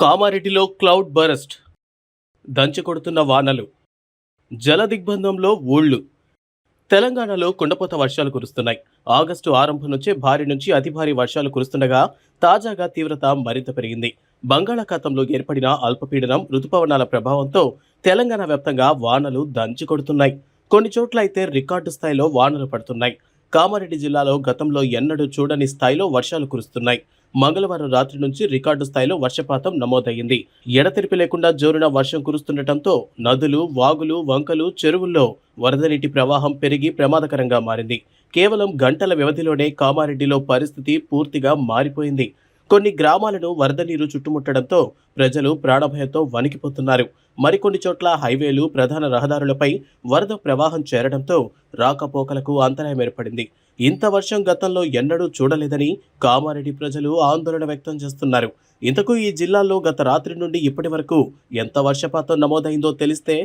కామారెడ్డిలో cloud burst. దంచి కొడుతున్న వానలు. జల దిగ్బంధంలో ఊళ్ళు. తెలంగాణలో కుండపోత వర్షాలు కురుస్తున్నాయి. ఆగస్టు ఆరంభం నుంచే భారీ నుంచి అతి భారీ వర్షాలు కురుస్తుండగా తాజాగా తీవ్రత మరింత పెరిగింది. బంగాళాఖాతంలో ఏర్పడిన అల్పపీడనం రుతుపవనాల ప్రభావంతో తెలంగాణ వ్యాప్తంగా వానలు దంచి కొడుతున్నాయి. కొన్ని చోట్ల అయితే రికార్డు స్థాయిలో వానలు పడుతున్నాయి. కామారెడ్డి జిల్లాలో గతంలో ఎన్నడూ చూడని స్థాయిలో వర్షాలు కురుస్తున్నాయి. మంగళవారం రాత్రి నుంచి రికార్డు స్థాయిలో వర్షపాతం నమోదయ్యింది. ఎడతెరిపి లేకుండా జోరున వర్షం కురుస్తుండటంతో నదులు వాగులు వంకలు చెరువుల్లో వరద నీటి ప్రవాహం పెరిగి ప్రమాదకరంగా మారింది. కేవలం గంటల వ్యవధిలోనే కామారెడ్డిలో పరిస్థితి పూర్తిగా మారిపోయింది. కొన్ని గ్రామాలను వరద నీరు చుట్టుముట్టడంతో ప్రజలు ప్రాణభయంతో వణికిపోతున్నారు. మరికొన్ని చోట్ల హైవేలు ప్రధాన రహదారులపై వరద ప్రవాహం చేరడంతో రాకపోకలకు అంతరాయం ఏర్పడింది. ఇంత వర్షం గతంలో ఎన్నడూ చూడలేదని కామారెడ్డి ప్రజలు ఆందోళన వ్యక్తం చేస్తున్నారు. ఇంతకు ఈ జిల్లాలో గత రాత్రి నుండి ఇప్పటి వరకు ఎంత వర్షపాతం నమోదైందో తెలిస్తే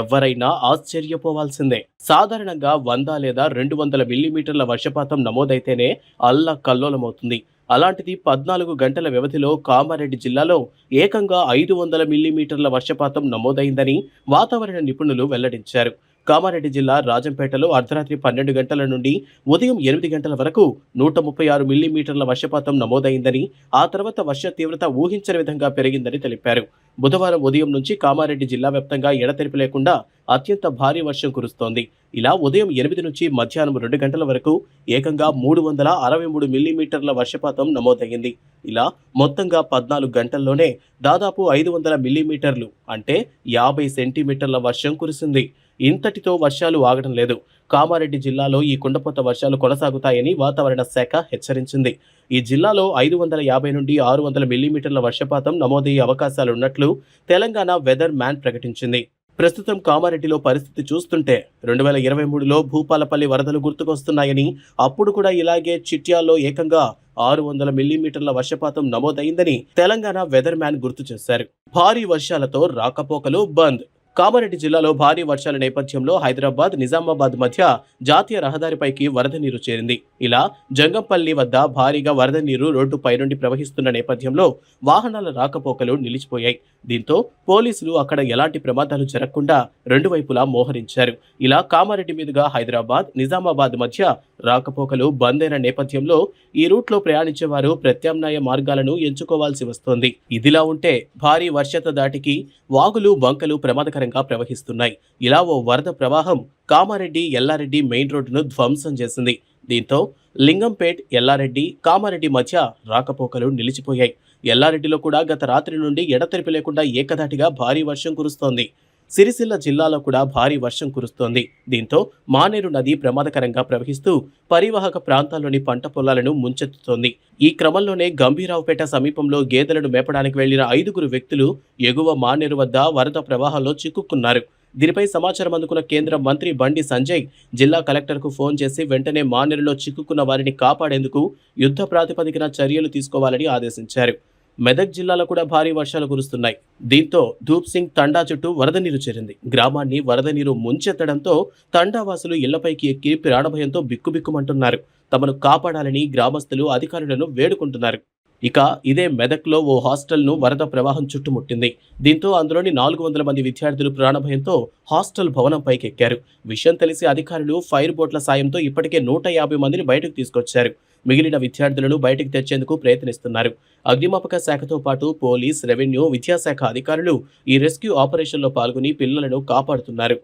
ఎవరైనా ఆశ్చర్యపోవాల్సిందే. సాధారణంగా వంద లేదా రెండు వందల మిల్లీమీటర్ల వర్షపాతం నమోదైతేనే అల్ల కల్లోలమవుతుంది. అలాంటిది పద్నాలుగు గంటల వ్యవధిలో కామారెడ్డి జిల్లాలో ఏకంగా ఐదు వందల మిల్లీమీటర్ల వర్షపాతం నమోదైందని వాతావరణ నిపుణులు వెల్లడించారు. కామారెడ్డి జిల్లా రాజంపేటలో అర్ధరాత్రి పన్నెండు గంటల నుండి ఉదయం ఎనిమిది గంటల వరకు నూట ముప్పై ఆరు మిల్లీమీటర్ల వర్షపాతం నమోదైందని ఆ తర్వాత వర్ష తీవ్రత ఊహించని విధంగా పెరిగిందని తెలిపారు. బుధవారం ఉదయం నుంచి కామారెడ్డి జిల్లా వ్యాప్తంగా ఎడతెరిపి లేకుండా అత్యంత భారీ వర్షం కురుస్తోంది. ఇలా ఉదయం ఎనిమిది నుంచి మధ్యాహ్నం రెండు గంటల వరకు ఏకంగా మూడు వందల అరవై మూడు మిల్లీమీటర్ల వర్షపాతం నమోదయ్యింది. ఇలా మొత్తంగా పద్నాలుగు గంటల్లోనే దాదాపు ఐదు వందల మిల్లీమీటర్లు అంటే యాభై సెంటీమీటర్ల వర్షం కురిసింది. ఇంతటితో వర్షాలు ఆగడం లేదు. కామారెడ్డి జిల్లాలో ఈ కుండపోత వర్షాలు కొనసాగుతాయని వాతావరణ శాఖ హెచ్చరించింది. ఈ జిల్లాలో ఐదు వందల యాభై నుండి ఆరు వందల మిల్లీమీటర్ల వర్షపాతం నమోదయ్యే అవకాశాలున్నట్లు తెలంగాణ వెదర్ మ్యాన్ ప్రకటించింది. ప్రస్తుతం కామారెడ్డిలో పరిస్థితి చూస్తుంటే రెండు వేల ఇరవై మూడులో భూపాలపల్లి వరదలు గుర్తుకొస్తున్నాయని అప్పుడు కూడా ఇలాగే చిట్యాల్లో ఏకంగా ఆరు వందల మిల్లీమీటర్ల వర్షపాతం నమోదైందని తెలంగాణ వెదర్ మ్యాన్ గుర్తు చేశారు. భారీ వర్షాలతో రాకపోకలు బంద్. కామారెడ్డి జిల్లాలో భారీ వర్షాల నేపథ్యంలో హైదరాబాద్ నిజామాబాద్ మధ్య జాతీయ రహదారిపైకి వరద నీరు చేరింది. ఇలా జంగంపల్లి వద్ద భారీగా వరద నీరు రోడ్డుపై నుండి ప్రవహిస్తున్న నేపథ్యంలో వాహనాల రాకపోకలు నిలిచిపోయాయి. దీంతో పోలీసులు అక్కడ ఎలాంటి ప్రమాదాలు జరగకుండా రెండు వైపులా మోహరించారు. ఇలా కామారెడ్డి మీదుగా హైదరాబాద్ నిజామాబాద్ మధ్య రాకపోకలు బంద్ అయిన నేపథ్యంలో ఈ రూట్లో ప్రయాణించే వారు ప్రత్యామ్నాయ మార్గాలను ఎంచుకోవాల్సి వస్తోంది. ఇదిలా ఉంటే భారీ వర్షత దాటికి వాగులు బంకలు ప్రమాదకర ప్రమాదకరంగా ప్రవహిస్తున్నాయి. ఇలా ఓ వరద ప్రవాహం కామారెడ్డి ఎల్లారెడ్డి మెయిన్ రోడ్డును ధ్వంసం చేసింది. దీంతో లింగంపేట్ ఎల్లారెడ్డి కామారెడ్డి మధ్య రాకపోకలు నిలిచిపోయాయి. ఎల్లారెడ్డిలో కూడా గత రాత్రి నుండి ఎడతెరిపి లేకుండా ఏకధాటిగా భారీ వర్షం కురుస్తోంది. సిరిసిల్ల జిల్లాలో కూడా భారీ వర్షం కురుస్తోంది. దీంతో మానేరు నది ప్రమాదకరంగా ప్రవహిస్తూ పరివాహక ప్రాంతాల్లోని పంట పొలాలను ముంచెత్తుతోంది. ఈ క్రమంలోనే గంభీరావుపేట సమీపంలో గేదెలను మేపడానికి వెళ్ళిన ఐదుగురు వ్యక్తులు ఎగువ మానేరు వద్ద వరద ప్రవాహంలో చిక్కుకున్నారు దీనిపై సమాచారం అందుకున్న కేంద్ర మంత్రి బండి సంజయ్ జిల్లా కలెక్టర్కు ఫోన్ చేసి వెంటనే మానేరులో చిక్కుకున్న వారిని కాపాడేందుకు యుద్ధ ప్రాతిపదికన చర్యలు తీసుకోవాలని ఆదేశించారు. మెదక్ జిల్లాలో కూడా భారీ వర్షాలు కురుస్తున్నాయి. దీంతో ధూప్ సింగ్ తండా చుట్టూ వరద నీరు చేరింది. గ్రామాన్ని వరద నీరు ముంచెత్తడంతో తండావాసులు ఇళ్ళపైకి ఎక్కి ప్రాణభయంతో బిక్కుబిక్కుమంటున్నారు. తమను కాపాడాలని గ్రామస్తులు అధికారులను వేడుకుంటున్నారు. ఇక ఇదే మెదక్లో ఓ హాస్టల్ను వరద ప్రవాహం చుట్టుముట్టింది. దీంతో అందులోని నాలుగు వందల మంది విద్యార్థులు ప్రాణభయంతో హాస్టల్ భవనంపైకి ఎక్కారు విషయం తెలిసి అధికారులు ఫైర్ బోట్ల సాయంతో ఇప్పటికే నూట యాభై మందిని బయటకు తీసుకొచ్చారు. మిగిలిన విద్యార్థులను బయటకు తెచ్చేందుకు ప్రయత్నిస్తున్నారు. అగ్నిమాపక శాఖతో పాటు పోలీస్ రెవెన్యూ విద్యాశాఖ అధికారులు ఈ రెస్క్యూ ఆపరేషన్లో పాల్గొని పిల్లలను కాపాడుతున్నారు.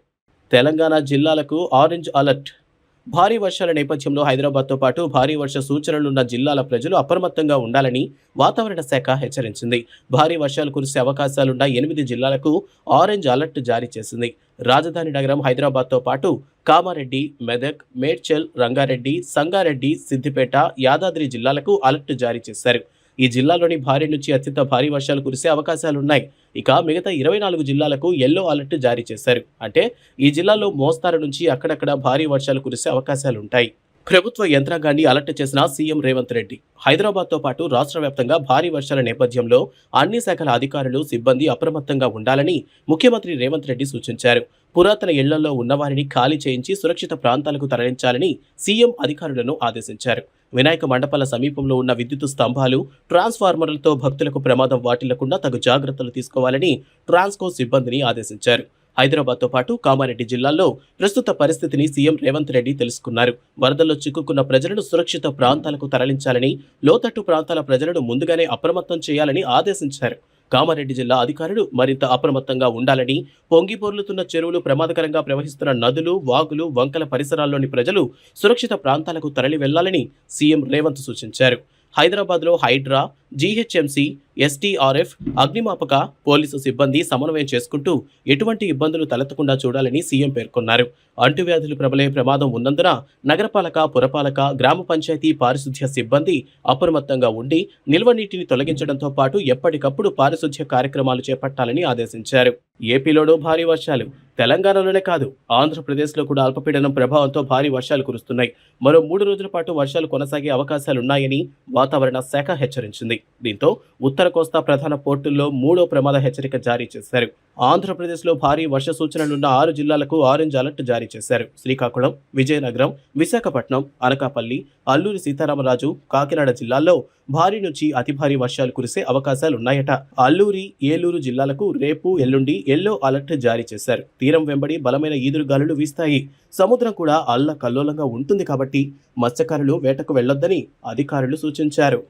తెలంగాణ జిల్లాలకు ఆరెంజ్ అలర్ట్ భారీ వర్షాల నేపథ్యంలో హైదరాబాద్తో పాటు భారీ వర్ష సూచనలున్న జిల్లాల ప్రజలు అప్రమత్తంగా ఉండాలని వాతావరణ శాఖ హెచ్చరించింది. భారీ వర్షాలు కురిసే అవకాశాలున్న ఎనిమిది జిల్లాలకు ఆరెంజ్ అలర్ట్ జారీ చేసింది. రాజధాని నగరం హైదరాబాద్తో పాటు కామారెడ్డి మెదక్ మేడ్చల్ రంగారెడ్డి సంగారెడ్డి సిద్దిపేట యాదాద్రి జిల్లాలకు అలర్ట్ జారీ చేశారు. ఈ జిల్లాలోని భారీ నుంచి అత్యంత భారీ వర్షాలు కురిసే అవకాశాలున్నాయి. ఇక మిగతా ఇరవై నాలుగు జిల్లాలకు ఎల్లో అలర్ట్ జారీ చేశారు. అంటే ఈ జిల్లాలో మోస్తారు నుంచి అక్కడక్కడ భారీ వర్షాలు కురిసే అవకాశాలుంటాయి. ప్రభుత్వ యంత్రాంగాన్ని అలర్ట్ చేసిన సీఎం రేవంత్ రెడ్డి. హైదరాబాద్తో పాటు రాష్ట్ర వ్యాప్తంగా భారీ వర్షాల నేపథ్యంలో అన్ని శాఖల అధికారులు సిబ్బంది అప్రమత్తంగా ఉండాలని ముఖ్యమంత్రి రేవంత్ రెడ్డి సూచించారు. పురాతన ఇళ్ళలో ఉన్నవారిని ఖాళీ చేయించి సురక్షిత ప్రాంతాలకు తరలించాలని సీఎం అధికారులను ఆదేశించారు. వినాయక మండపాల సమీపంలో ఉన్న విద్యుత్ స్తంభాలు ట్రాన్స్ఫార్మర్లతో భక్తులకు ప్రమాదం వాటిల్లకుండా తగు జాగ్రత్తలు తీసుకోవాలని ట్రాన్స్కో సిబ్బందిని ఆదేశించారు. హైదరాబాద్తో పాటు కామారెడ్డి జిల్లాల్లో ప్రస్తుత పరిస్థితిని సీఎం రేవంత్ రెడ్డి తెలుసుకున్నారు. వరదల్లో చిక్కుకున్న ప్రజలను సురక్షిత ప్రాంతాలకు తరలించాలని లోతట్టు ప్రాంతాల ప్రజలను ముందుగానే అప్రమత్తం చేయాలని ఆదేశించారు. కామారెడ్డి జిల్లా అధికారులు మరింత అప్రమత్తంగా ఉండాలని పొంగిపోర్లుతున్న చెరువులు ప్రమాదకరంగా ప్రవహిస్తున్న నదులు వాగులు వంకల పరిసరాల్లోని ప్రజలు సురక్షిత ప్రాంతాలకు తరలి వెళ్ళాలని సీఎం రేవంత్ సూచించారు. హైదరాబాద్లో హైడ్రా జీహెచ్ఎంసీ ఎస్టీఆర్ఎఫ్ అగ్నిమాపక పోలీసు సిబ్బంది సమన్వయం చేసుకుంటూ ఎటువంటి ఇబ్బందులు తలెత్తకుండా చూడాలని సీఎం పేర్కొన్నారు. అంటువ్యాధులు ప్రబలే ప్రమాదం ఉన్నందున నగరపాలక పురపాలక గ్రామ పంచాయతీ పారిశుధ్య సిబ్బంది అప్రమత్తంగా ఉండి నిల్వ నీటిని తొలగించడంతో పాటు ఎప్పటికప్పుడు పారిశుధ్య కార్యక్రమాలు చేపట్టాలని ఆదేశించారు. ఏపీలోనూ భారీ వర్షాలు తెలంగాణలోనే కాదు ఆంధ్రప్రదేశ్లో కూడా అల్పపీడనం ప్రభావంతో భారీ వర్షాలు కురుస్తున్నాయి. మరో మూడు రోజుల పాటు వర్షాలు కొనసాగే అవకాశాలున్నాయని వాతావరణ శాఖ హెచ్చరించింది. దీంతో ఉత్తర కోస్తా ప్రధాన పోర్టుల్లో మూడో ప్రమాద హెచ్చరిక జారీ చేశారు. ఆంధ్రప్రదేశ్లో భారీ వర్ష సూచనలున్న ఆరు జిల్లాలకు ఆరెంజ్ అలర్ట్ జారీ చేశారు. శ్రీకాకుళం విజయనగరం విశాఖపట్నం అనకాపల్లి అల్లూరి సీతారామరాజు కాకినాడ జిల్లాల్లో భారీ నుంచి అతి భారీ వర్షాలు కురిసే అవకాశాలున్నాయట అల్లూరి ఏలూరు జిల్లాలకు రేపు ఎల్లుండి ఎల్లో అలర్ట్ జారీ చేశారు. తీరం వెంబడి బలమైన ఈదురుగాలులు వీస్తాయి. సముద్రం కూడా అల్ల కల్లోలంగా ఉంటుంది కాబట్టి మత్స్యకారులు వేటకు వెళ్ళొద్దని అధికారులు సూచించారు.